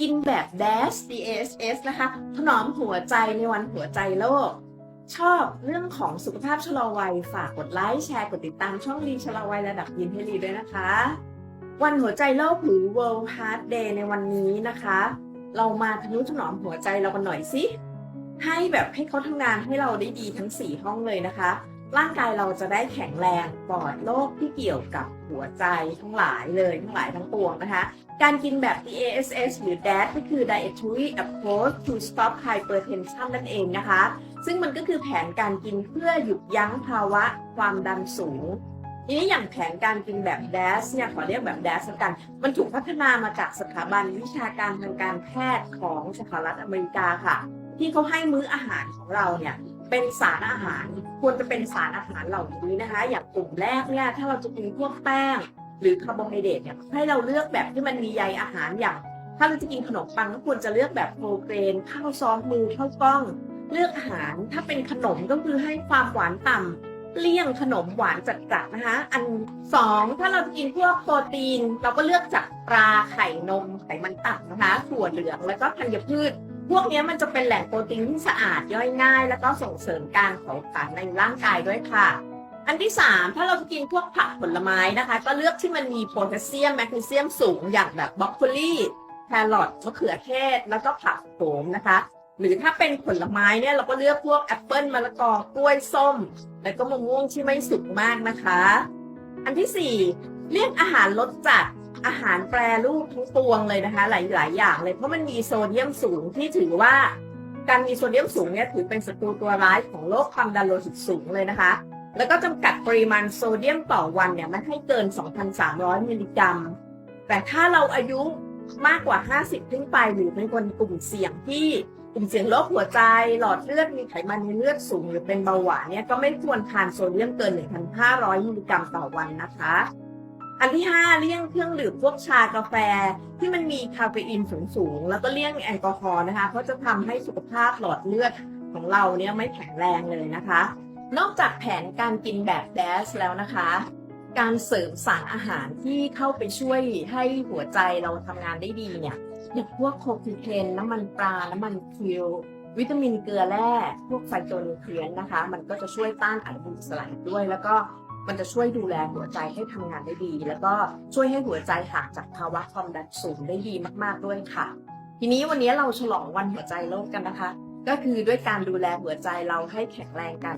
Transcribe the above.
กินแบบ DAS DASS นะคะ ถนอมหัวใจในวันหัวใจโลก ชอบเรื่องของสุขภาพชะลอวัย ฝากกดไลค์แชร์กดติดตามช่องลีชะลอวัยระดับยินให้ลีด้วยนะคะ วันหัวใจโลกหรือ World Heart Day ในวันนี้นะคะ เรามาทนุถนอมหัวใจเรากันหน่อยสิให้แบบให้เขาทำงานให้เราได้ดีทั้ง 4 ห้องเลยนะคะ ร่างกายเราจะได้แข็งแรงปลอดโรคที่เกี่ยวกับหัวใจทั้งหลายเลยทั้งหลายทั้งปวงนะคะ การกินแบบ DASS หรือ DAT ก็คือ Dietary Approach to Stop Hypertension นั่นเองนะคะ ซึ่งมันก็คือแผนการกินเพื่อหยุดยั้งภาวะความดันสูงทีนี้อย่างแผนการกินแบบ DAS เนี่ยขอเรียกแบบ DAS กัน มันถูกพัฒนามาจากสถาบันวิชาการทางการแพทย์ของสหรัฐอเมริกาค่ะ ที่เขาให้มื้ออาหารของเราเนี่ย เป็นสารอาหารควรจะเป็นสารอาหารเหล่านี้นะคะ อย่างกลุ่มแรกเนี่ยถ้าเราจะกินพวกแป้ง หรือคาร์โบไฮเดรตเนี่ยให้เราเลือกแบบที่มันมีใยอาหารอย่าง ถ้าเราจะกินขนมปังก็ควรจะเลือกแบบโปรเกรนข้าวซ้อมมือข้าวกล้อง เลือกอาหารถ้าเป็นขนมก็คือให้ความหวานต่ำเลี่ยงขนมหวานจัดๆนะคะ อันสองถ้าเราจะกินพวกโปรตีน เราก็เลือกจากปลาไข่นมไขมันต่ำนะคะถั่วเหลืองแล้วก็ธัญพืช พวกนี้มันจะเป็นแหล่งโปรตีนที่สะอาดย่อยง่าย แล้วก็ส่งเสริมการเผาผลาญในร่างกายด้วยค่ะ อันที่ 3 ถ้าเราจะกินพวกผักผลไม้นะคะ ก็เลือกที่มันมีโพแทสเซียมแมกนีเซียมสูงอย่างแบบบรอกโคลีแครอทมะเขือเทศ แล้วก็ผักโขมนะคะ หรือถ้าเป็นผลไม้เนี่ยเราก็เลือกพวกแอปเปิลมะละกอกล้วยส้ม แล้วก็มะม่วงที่ไม่สุกมากนะคะ อันที่ 4 เลี่ยงอาหารรสจัด อาหารแปรรูปทั้งปวงเลยนะคะ หลาย ๆ อย่างเลยเพราะมันมีโซเดียมสูงที่ถือว่า การมีโซเดียมสูงเนี่ยถือเป็นศัตรูตัวร้ายของโรคความดันโลหิตสูงเลยนะคะ แล้วก็จำกัดปริมาณโซเดียมต่อวันเนี่ยไม่ให้เกิน 2,300 มิลลิกรัม แต่ถ้าเราอายุมากกว่า 50 ขึ้นไปหรือเป็นคนกลุ่มเสี่ยงที่กลุ่มเสี่ยงโรคหัวใจ หลอดเลือดมีไขมันในเลือดสูง หรือเป็นเบาหวานเนี่ยก็ไม่ควรทานโซเดียมเกิน 1,500 มิลลิกรัมต่อวันนะคะ อันที่ 5 เลี่ยงเครื่องดื่มพวกชากาแฟที่มันมีคาเฟอีนสูงๆ แล้วก็เลี่ยงแอลกอฮอล์นะคะ เพราะจะทำให้สุขภาพหลอดเลือดของเราเนี่ยไม่แข็งแรงเลยนะคะ นอกจากแผนการกินแบบแดสแล้วนะคะ การเสริมสารอาหารที่เข้าไปช่วยให้หัวใจเราทำงานได้ดีเนี่ยอย่างพวกโคคิเคนน้ำมันปลา น้ำมันคิววิตามินเกลือแร่ พวกไฟโตนิวเทรียนนะคะ มันก็จะช่วยต้านอนุมูลอิสระด้วย แล้วก็ มันจะช่วยดูแลหัวใจให้ทำงานได้ดี แล้วก็ช่วยให้หัวใจห่างจากภาวะความดันสูงได้ดีมากๆด้วยค่ะ ทีนี้วันนี้เราฉลองวันหัวใจโลกกันนะคะ ก็คือด้วยการดูแลหัวใจเราให้แข็งแรงกัน